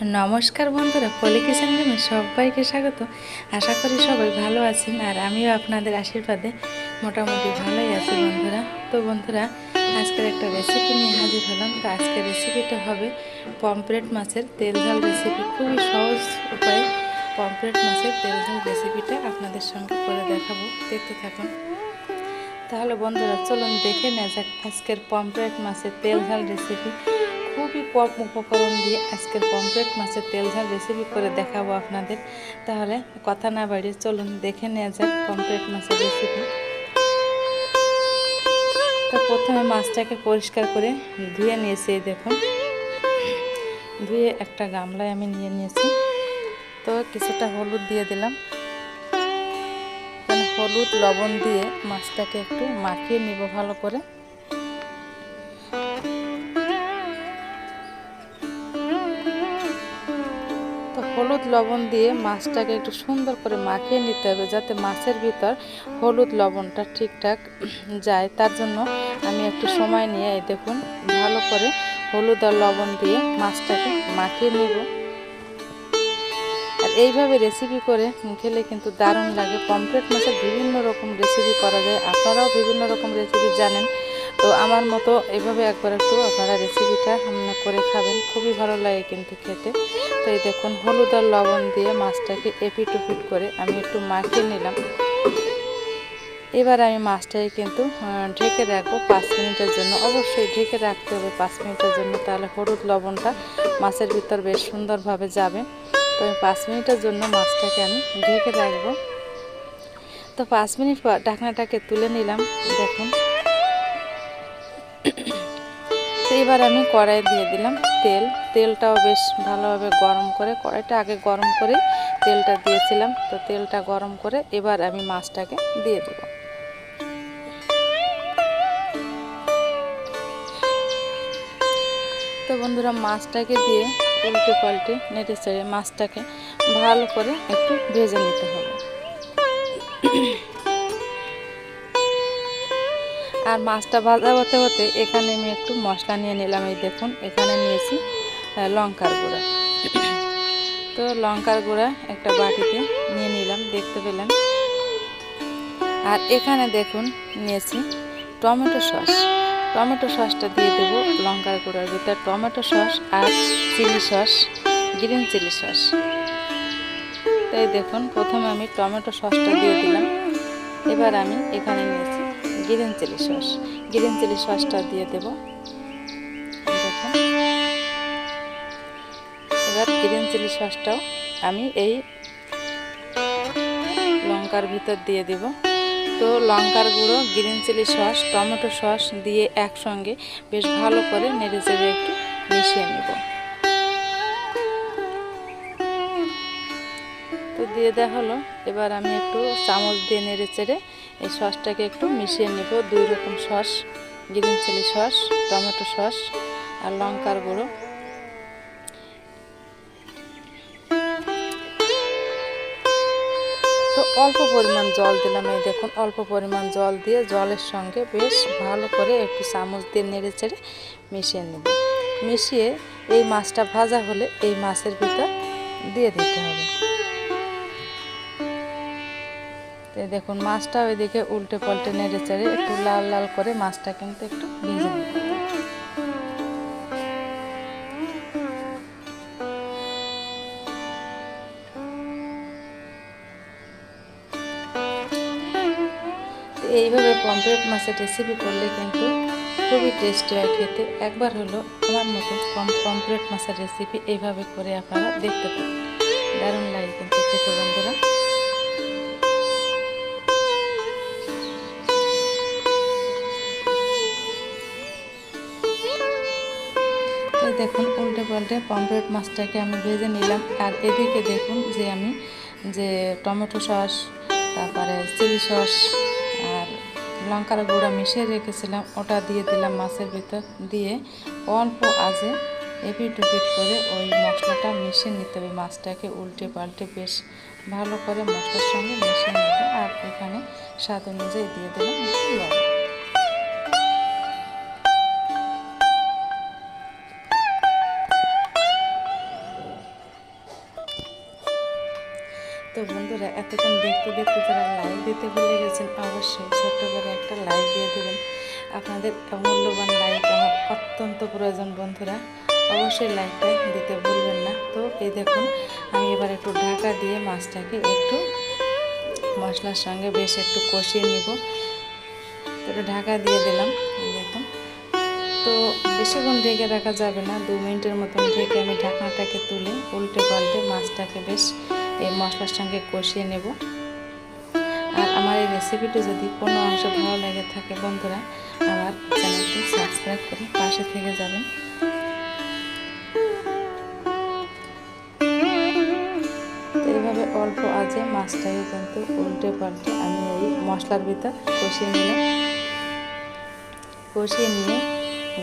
নমস্কার বন্ধুরা পলি কিচেন সবাইকে স্বাগত। আশা করি সবাই ভালো আছেন আর আমিও আপনাদের আশীর্বাদে মোটামুটি ভালোই আছি বন্ধুরা। তো বন্ধুরা, আজকের একটা রেসিপি নিয়ে হাজির হলাম। তো আজকের রেসিপিটা হবে পমপ্লেট মাছের তেল ঝাল রেসিপি খুবই সহজ উপায়ে পমপ্লেট মাছের তেল ঝাল রেসিপিটা আপনাদের সঙ্গে করে দেখাবো। দেখতে থাকুন। তাহলে বন্ধুরা, চলুন দেখে নেওয়া যাক আজকের পমপ্লেট মাছের তেল ঝাল রেসিপি খুবই কম উপকরণ দিয়ে আজকের পমপ্লেট মাছের তেল ঝাল রেসিপি করে দেখাবো আপনাদের। তাহলে কথা না বাড়িয়ে চলুন, দেখে নেওয়া যাক পমপ্লেট মাছের রেসিপি তো প্রথমে মাছটাকে পরিষ্কার করে ধুয়ে নিয়েছি দেখুন। ধুয়ে একটা গামলায় আমি নিয়ে নিয়েছি। তো কিছুটা হলুদ দিয়ে দিলাম। হলুদ, লবণ দিয়ে মাছটাকে একটু মাখিয়ে নিব ভালো করে। লবণ দিয়ে মাছটাকে একটু সুন্দর করে মাখিয়ে নিতে হবে যাতে মাছের ভিতর হলুদ লবণটা ঠিকঠাক যায়। তার জন্য আমি একটু সময় নিয়ে এই দেখুন ভালো করে হলুদ আর লবণ দিয়ে মাছটাকে মাখিয়ে নিব। আর এইভাবে রেসিপি করে খেলে কিন্তু দারুণ লাগে। পমপ্লেট মাছের বিভিন্ন রকম রেসিপি করা যায়। আপনারাও বিভিন্ন রকম রেসিপি জানেন। তো আমার মতো এভাবে একবার একটু আপনারা রেসিপিটা রান্না করে খাবেন। খুবই ভালো লাগে কিন্তু খেতে। তো এই দেখুন, হলুদ আর লবণ দিয়ে মাছটাকে এপিট উপিট করে আমি একটু মাখিয়ে নিলাম। এবার আমি মাছটাকে কিন্তু ঢেকে রাখব পাঁচ মিনিটের জন্য। অবশ্যই ঢেকে রাখতে হবে পাঁচ মিনিটের জন্য, তাহলে হলুদ লবণটা মাছের ভিতর বেশ সুন্দরভাবে যাবে। তো আমি পাঁচ মিনিটের জন্য মাছটাকে আমি ঢেকে রাখব। তো পাঁচ মিনিট পর ঢাকনাটাকে তুলে নিলাম। দেখুন তো এবার আমি কড়াই দিয়ে দিলাম তেল। তেলটাও বেশ ভালোভাবে গরম করে, কড়াইটা আগে গরম করে তেলটা দিয়েছিলাম। তো তেলটা গরম করে এবার আমি মাছটাকে দিয়ে দেব। তো বন্ধুরা, মাছটাকে দিয়ে উল্টে পাল্টে নেড়ে চেড়ে মাছটাকে ভালো করে একটু ভেজে নিতে হবে। আর মাছটা ভাজা হতে হতে এখানে আমি একটু মশলা নিয়ে নিলাম, এই দেখুন, এখানে নিয়েছি লঙ্কার গুঁড়া। তো লঙ্কার গুঁড়া একটা বাটিতে নিয়ে নিলাম, দেখতে পেলাম আর এখানে দেখুন, নিয়েছি টমেটো সস। টমেটো সসটা দিয়ে দেবো লঙ্কার গুঁড়ার ভিতর। টমেটো সস আর chilli sauce, green chilli sauce. তাই দেখুন, প্রথমে আমি টমেটো সসটা দিয়ে দিলাম। এবার আমি এখানে নিয়েছি green chilli sauce. Green chilli সসটা দিয়ে দেব। এবার গ্রিন চিলি সসটাও আমি এই লঙ্কার ভিতর দিয়ে দেব। তো লঙ্কার গুঁড়ো green chilli sauce, tomato sauce দিয়ে একসঙ্গে বেশ ভালো করে নেড়ে চেড়ে একটু মিশিয়ে নেব। দিয়ে হলো। এবার আমি একটু চামচ দিয়ে নেড়ে চেড়ে এই সসটাকে একটু মিশিয়ে নেব। দুই রকম sauce, green chilli sauce, tomato sauce আর লঙ্কার গুঁড়ো। তো অল্প পরিমাণ জল দিলাম এই দেখুন, অল্প পরিমাণ জল দিয়ে জলের সঙ্গে বেশ ভালো করে একটু চামচ দিয়ে নেড়ে চেড়ে মিশিয়ে নেব। মিশিয়ে এই মাছটা ভাজা হলে এই মাছের ভিতর দিয়ে দিতে হবে। তো দেখুন, মাছটা ওইদিকে উল্টে পাল্টে নেড়ে চেড়ে একটু লাল লাল করে মাছটা কিন্তু একটু ভেজে এইভাবে পমপ্লেট মাছের রেসিপি করলে কিন্তু খুবই টেস্টি হয় খেতে। একবার হলো আমার মতো কম পমপ্লেট মাছের রেসিপি এইভাবে করে আপনারা দেখতে পারেন। দারুণ লাগে কিন্তু খেতে বন্ধুরা। দেখুন, উল্টে পাল্টে পমপ্লেট মাছটাকে আমি ভেজে নিলাম। আর এদিকে দেখুন যে আমি যে টমেটো সস, তারপরে চিলি সস আর লঙ্কার গুঁড়া মিশিয়ে রেখেছিলাম, ওটা দিয়ে দিলাম মাছের ভিতর দিয়ে। অল্প আজে এপিট উপিট করে ওই মশলাটা মিশিয়ে নিতে হবে। মাছটাকে উল্টে পাল্টে বেশ ভালো করে মশলার সঙ্গে মিশিয়ে নিতে আর এখানে স্বাদ অনুযায়ী দিয়ে দিলাম। লবণ তো বন্ধুরা, এতক্ষণ দেখতে দেখতে যারা লাইক দিতে ভুলে গেছেন, অবশ্যই ছোট্ট করে একটা লাইক দিয়ে দেবেন। আপনাদের মূল্যবান লাইক আমার অত্যন্ত প্রয়োজন বন্ধুরা। অবশ্যই লাইকটা দিতে ভুলবেন না। তো এই দেখুন, আমি এবার একটু ঢাকা দিয়ে মাছটাকে একটু মশলার সঙ্গে বেশ একটু কষিয়ে নিব। একটু ঢাকা দিয়ে দিলাম দেখুন। তো বেশিক্ষণ ঢেকে রাখা যাবে না, দু মিনিটের মতন ঢেকে আমি ঢাকনাটাকে তুলে উল্টে পাল্টে মাছটাকে বেশ এই মশলার সঙ্গে কষিয়ে নেব। আর আমার এই রেসিপিটি যদি কোনো অংশ ভালো লেগে থাকে বন্ধুরা, আমার চ্যানেলটি সাবস্ক্রাইব করে পাশে থেকে যাবেন। এইভাবে অল্প আজে মাছটাকে কিন্তু উল্টে পাল্টে আমি এই মশলার ভিতর কষিয়ে নিলাম। কষিয়ে নিয়ে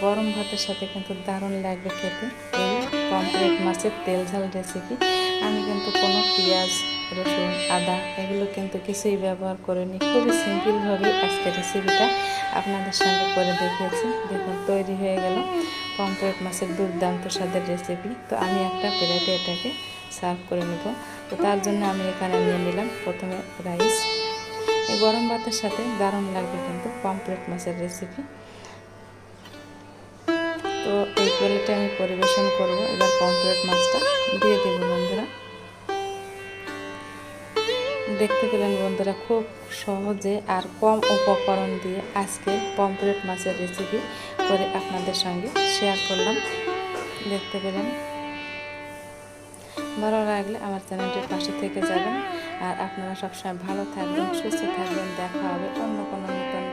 গরম ভাতের সাথে কিন্তু দারুণ লাগবে খেতে। এই পমপ্লেট মাছের তেল ঝাল রেসিপি আমি কিন্তু কোনো পেঁয়াজ, রসুন, আদা এগুলো কিন্তু কিছুই ব্যবহার করিনি। খুবই সিম্পলভাবেই আজকে রেসিপিটা আপনাদের সঙ্গে করে দেখিয়েছি। দেখুন, তৈরি হয়ে গেল পমপ্লেট মাছের দুর্দান্ত স্বাদের রেসিপি তো আমি একটা প্লেটে এটাকে সার্ভ করে নেব। তো তার জন্য আমি এখানে নিয়ে নিলাম প্রথমে রাইস এই গরম ভাতের সাথে দারুণ লাগবে কিন্তু পমপ্লেট মাছের রেসিপি তো এই প্লেটে আমি পরিবেশন করব। এবার পমপ্লেট মাছটা দিয়ে দেবো বন্ধুরা। দেখতে পেলেন বন্ধুরা, খুব সহজে আর কম উপকরণ দিয়ে আজকে পমপ্লেট মাছের রেসিপি করে আপনাদের সঙ্গে শেয়ার করলাম। দেখতে পেলেন। ভালো লাগলে আমার চ্যানেলটির পাশে থেকে যাবেন। আর আপনারা সবসময় ভালো থাকবেন, সুস্থ থাকবেন। দেখা হবে অন্য কোনো নতুন